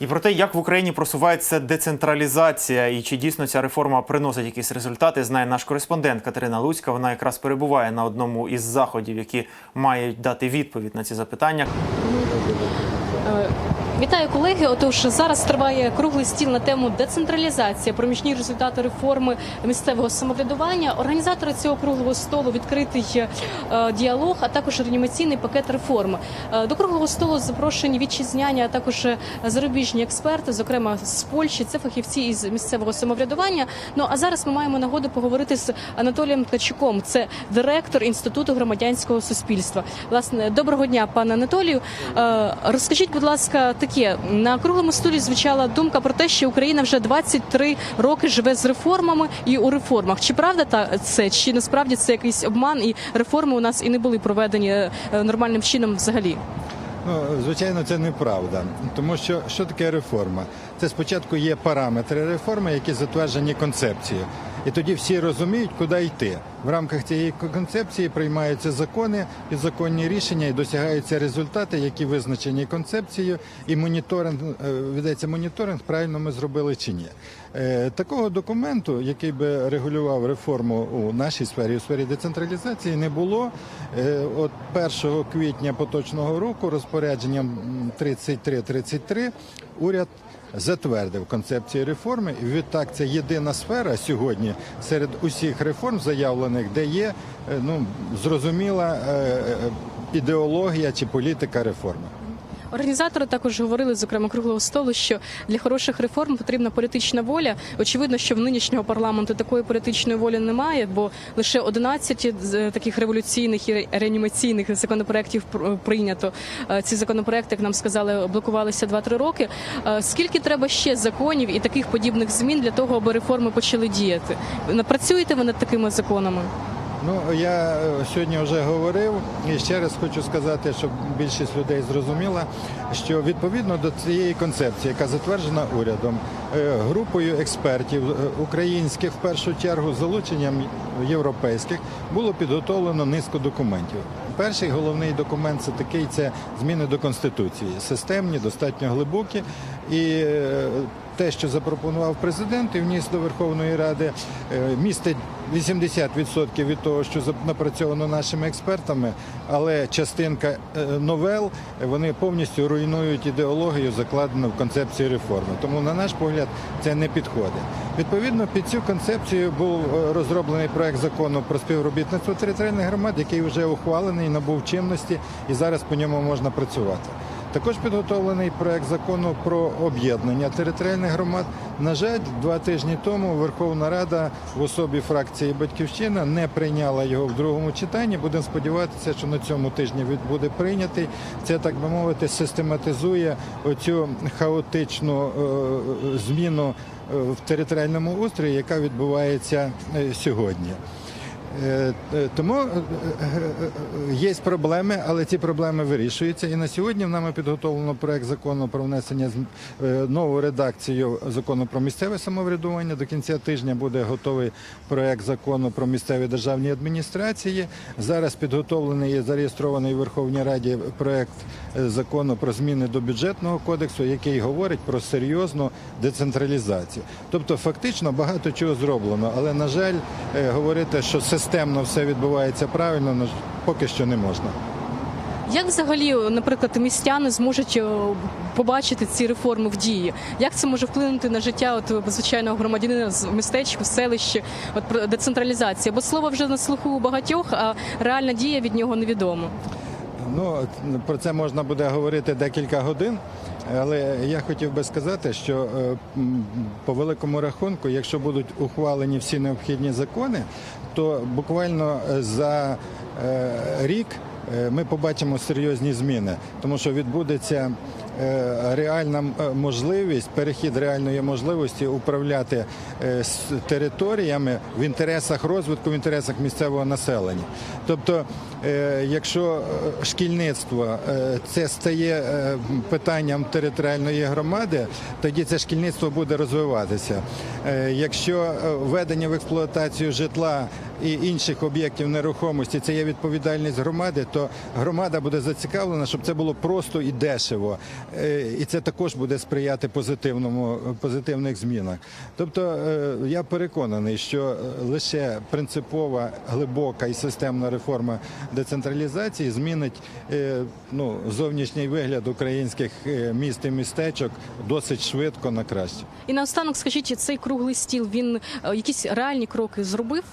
І про те, як в Україні просувається децентралізація, і чи дійсно ця реформа приносить якісь результати, знає наш кореспондент Катерина Луцька. Вона якраз перебуває на одному із заходів, які мають дати відповідь на ці запитання. Вітаю колеги. Отож зараз триває круглий стіл на тему децентралізація, проміжні результати реформи місцевого самоврядування. Організатори цього круглого столу відкритий е, діалог, а також реанімаційний пакет реформ. Е, До круглого столу запрошені вітчизняні, а також е, зарубіжні експерти, зокрема з Польщі. Це фахівці із місцевого самоврядування. Ну а зараз ми маємо нагоду поговорити з Анатолієм Ткачуком. Це директор інституту громадянського суспільства. Власне, доброго дня, пане Анатолію. Розкажіть, будь ласка, таке на круглому столі звучала думка про те, що Україна вже 23 роки живе з реформами і у реформах. Чи правда та це? Чи насправді це якийсь обман і реформи у нас і не були проведені е, нормальним чином взагалі? Ну, звичайно, це неправда. Тому що що таке реформа? Це спочатку є параметри реформи, які затверджені концепцією. І тоді всі розуміють, куди йти. В рамках цієї концепції приймаються закони, підзаконні рішення і досягаються результати, які визначені концепцією, і моніторинг е, ведеться моніторинг, правильно ми зробили чи ні. Е, Такого документу, який би регулював реформу у нашій сфері, у сфері децентралізації, не було. Е, От 1 квітня поточного року розпорядженням м, 3333 уряд затвердив концепцію реформи. Відтак це єдина сфера сьогодні серед усіх реформ, заявлених, де є е, ну зрозуміла е, е, ідеологія чи політика реформи. Організатори також говорили, зокрема круглого столу, що для хороших реформ потрібна політична воля. Очевидно, що в нинішнього парламенту такої політичної волі немає, бо лише 11 з таких революційних і реанімаційних законопроєктів прийнято. Е, Ці законопроекти, як нам сказали, блокувалися 2-3 роки. Е, Скільки треба ще законів і таких подібних змін для того, аби реформи почали діяти? Напрацюєте ви над такими законами? Ну я е, сьогодні вже говорив і ще раз хочу сказати, щоб більшість людей зрозуміла, що відповідно до цієї концепції, яка затверджена урядом, е, групою експертів е, українських в першу чергу залученням європейських було підготовлено низку документів. Перший головний документ це такий це зміни до конституції, системні, достатньо глибокі і. Те, що запропонував президент і вніс до Верховної Ради, містить 80% від того, що напрацьовано нашими експертами, але частинка е, новел вони повністю руйнують ідеологію, закладену в концепції реформи. Тому, на наш погляд, це не підходить. Відповідно, під цю концепцію був е, розроблений проект закону про співробітництво територіальних громад, який вже ухвалений, набув чинності, і зараз по ньому можна працювати. Також підготовлений проект закону про об'єднання територіальних громад. На жаль, два тижні тому Верховна Рада в особі фракції Батьківщина не прийняла його в другому читанні. Будемо сподіватися, що на цьому тижні він буде прийнятий. Це так би мовити систематизує оцю хаотичну е, зміну е, в територіальному устрої, яка відбувається е, сьогодні. Е, е, Тому е, є проблеми, але ці проблеми вирішуються. І на сьогодні в нами підготовлено проект закону про внесення нову редакцію закону про місцеве самоврядування. До кінця тижня буде готовий проект закону про місцеві державні адміністрації. Зараз підготовлений і зареєстрований у Верховній Раді проект закону про зміни до бюджетного кодексу, який говорить про серйозну децентралізацію. Тобто, фактично багато чого зроблено, але на жаль, говорити, що системно все відбувається правильно, на поки що не можна. Як взагалі, наприклад, містяни зможуть е, побачити ці реформи в дії? Як це може вплинути на життя от звичайного громадянина з містечку, селищі, от децентралізація? Бо слово вже на слуху у багатьох, а реальна дія від нього невідома. Ну про це можна буде говорити декілька годин. Але я хотів би сказати, що е, по великому рахунку, якщо будуть ухвалені всі необхідні закони, то буквально е, за е, рік ми побачимо серйозні зміни, тому що відбудеться реальна е, можливість, перехід реальної можливості управляти е, територіями в інтересах розвитку, в інтересах місцевого населення. Тобто, е, якщо е, шкільництво е, це стає е, питанням територіальної громади, тоді це шкільництво буде розвиватися. Е, Якщо е, введення в експлуатацію житла і інших об'єктів нерухомості це є відповідальність громади, то громада буде зацікавлена, щоб це було просто і дешево. Е, І це також буде сприяти позитивному позитивних змінах. Тобто е, я переконаний, що е, лише принципова, глибока і системна реформа децентралізації змінить ну, зовнішній вигляд українських міст і містечок досить швидко на краще. І наостанок, скажіть, цей круглий стіл він якісь реальні кроки зробив?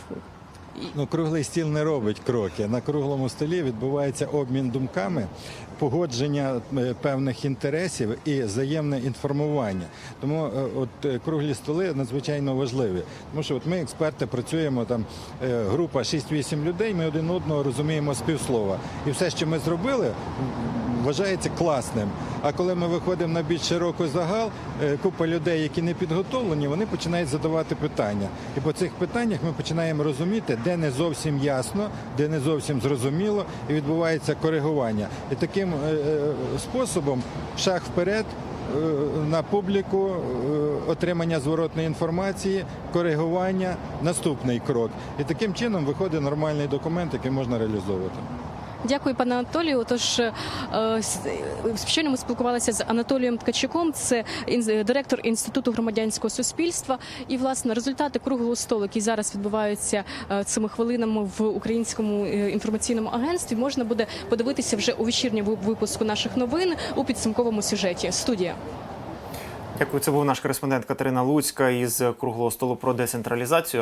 Ну, круглий стіл не робить кроки. На круглому столі відбувається обмін думками, погодження е, певних інтересів і взаємне інформування. Тому е, от е, круглі столи надзвичайно важливі. Тому що от ми, експерти, працюємо там група 6-8 людей, ми один одного розуміємо з півслова. І все, що ми зробили, вважається класним. А коли ми виходимо на більш широкий загал, купа людей, які не підготовлені, вони починають задавати питання. І по цих питаннях ми починаємо розуміти, де не зовсім ясно, де не зовсім зрозуміло, і відбувається коригування. І таким е, е, способом шаг вперед. е, На публіку отримання зворотної інформації, коригування, наступний крок. І таким чином виходить нормальний документ, який можна реалізовувати. Дякую, пане Анатолію. Тож е, е, щойно ми спілкувалися з Анатолієм Ткачуком, це директор інституту громадянського суспільства. І власне результати круглого столу, які зараз відбуваються е, цими хвилинами в українському е, інформаційному агентстві, можна буде подивитися вже у вечірньому випуску наших новин у підсумковому сюжеті. Студія. Дякую. Це був наш кореспондент Катерина Луцька із круглого столу про децентралізацію.